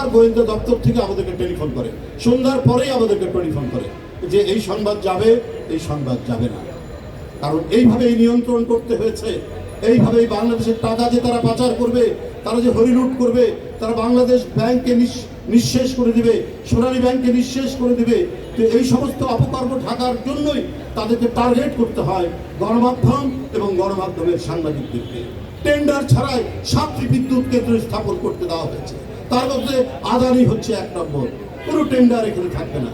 আর গোয়েন্দা দপ্তর থেকে আমাদেরকে টেলিফোন করে। সন্ধ্যার পরেই আমাদেরকে টেলিফোন করে যে এই সংবাদ যাবে, এই সংবাদ যাবে না। কারণ এইভাবেই নিয়ন্ত্রণ করতে হয়েছে। এইভাবেই বাংলাদেশের টাকা যে তারা পাচার করবে, তারা যে হরিলুট করবে, তারা বাংলাদেশ ব্যাংকে নিঃশেষ করে দিবে, সোনালী ব্যাংকে নিঃশেষ করে দিবে। তো এই সমস্ত অপকর্ম ঢাকার জন্যই তাদেরকে টার্গেট করতে হয় গণমাধ্যম এবং গণমাধ্যমের সাংবাদিকদেরকে। টেন্ডার ছাড়াই সাতটি বিদ্যুৎ কেন্দ্র স্থাপন করতে দেওয়া হয়েছে। তার মধ্যে আদানি হচ্ছে এক নম্বর। কোনো টেন্ডার এখানে থাকবে না।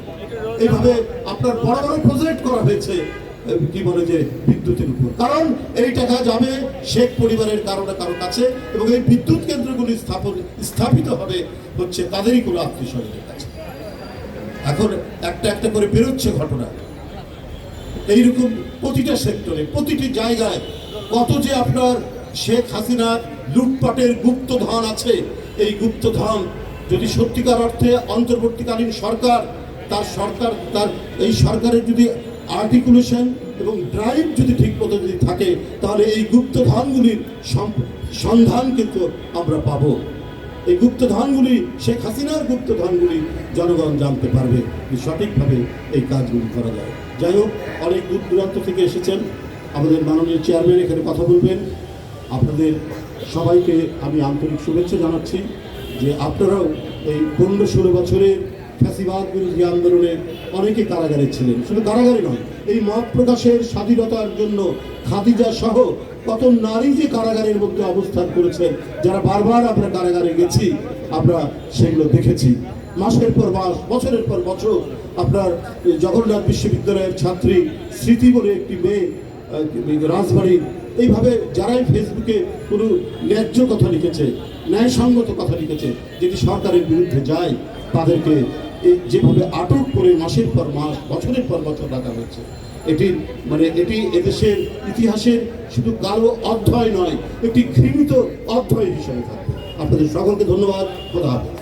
এইভাবে আপনার বড় বড় প্রজেক্ট করা হয়েছে কি বলে যে, বিদ্যুতের উপর। কারণ এই টাকা যাবে শেখ পরিবারের কারণে কারও কাছে এবং এই বিদ্যুৎ কেন্দ্রগুলি স্থাপন, স্থাপিত হবে হচ্ছে তাদেরই কোনো আত্মীয় স্বজনের কাছে। এখন একটা একটা করে বেরোচ্ছে ঘটনা। এইরকম প্রতিটা সেক্টরে, প্রতিটি জায়গায় কত যে আপনার শেখ হাসিনার লুটপাটের গুপ্তধন আছে এই গুপ্তধন যদি সত্যিকার অর্থে অন্তর্বর্তীকালীন সরকার, তার সরকার, তার এই সরকারের যদি আর্টিকুলেশন এবং ড্রাইভ যদি ঠিক মতো যদি থাকে, তাহলে এই গুপ্তধনগুলির সন্ধান কিন্তু আমরা পাবো। এই গুপ্তধনগুলি, শেখ হাসিনার গুপ্তধনগুলি জনগণ জানতে পারবে সঠিকভাবে এই কাজগুলি করা যায়। যাই হোক, অনেক দূর দূরান্ত থেকে এসেছেন। আমাদের মাননীয় চেয়ারম্যান এখানে কথা বলবেন। আপনাদের সবাইকে আমি আন্তরিক শুভেচ্ছা জানাচ্ছি যে আপনারাও এই পনেরো ষোলো বছরের ফ্যাসিবাদ বিরোধী আন্দোলনে অনেকে কারাগারে ছিলেন। শুধু কারাগারে নয় এই মত প্রকাশের স্বাধীনতার জন্য খাদিজা সহ কত নারী যে কারাগারের মধ্যে অবস্থান করেছেন যারা বারবার আমরা কারাগারে গেছি আমরা সেগুলো দেখেছি। মাসের পর মাস বছরের পর বছর আপনার জগন্নাথ বিশ্ববিদ্যালয়ের ছাত্রী স্মৃতি বলে একটি মেয়ে আহ, রাজবাড়ি এইভাবে যারাই ফেসবুকে কোনো ন্যায্য কথা লিখেছে, ন্যায়সঙ্গত কথা লিখেছে যেটি সরকারের বিরুদ্ধে যায়, তাদেরকে যেভাবে আটক করে মাসের পর মাস, বছরের পর বছর রাখা হয়েছে এটি মানে এটি এদেশের ইতিহাসের শুধু কালো অধ্যায় নয়, একটি ঘৃণিত অধ্যায় হিসেবে থাকবে। আপনাদের সকলকে ধন্যবাদ, খোদা হাফেজ।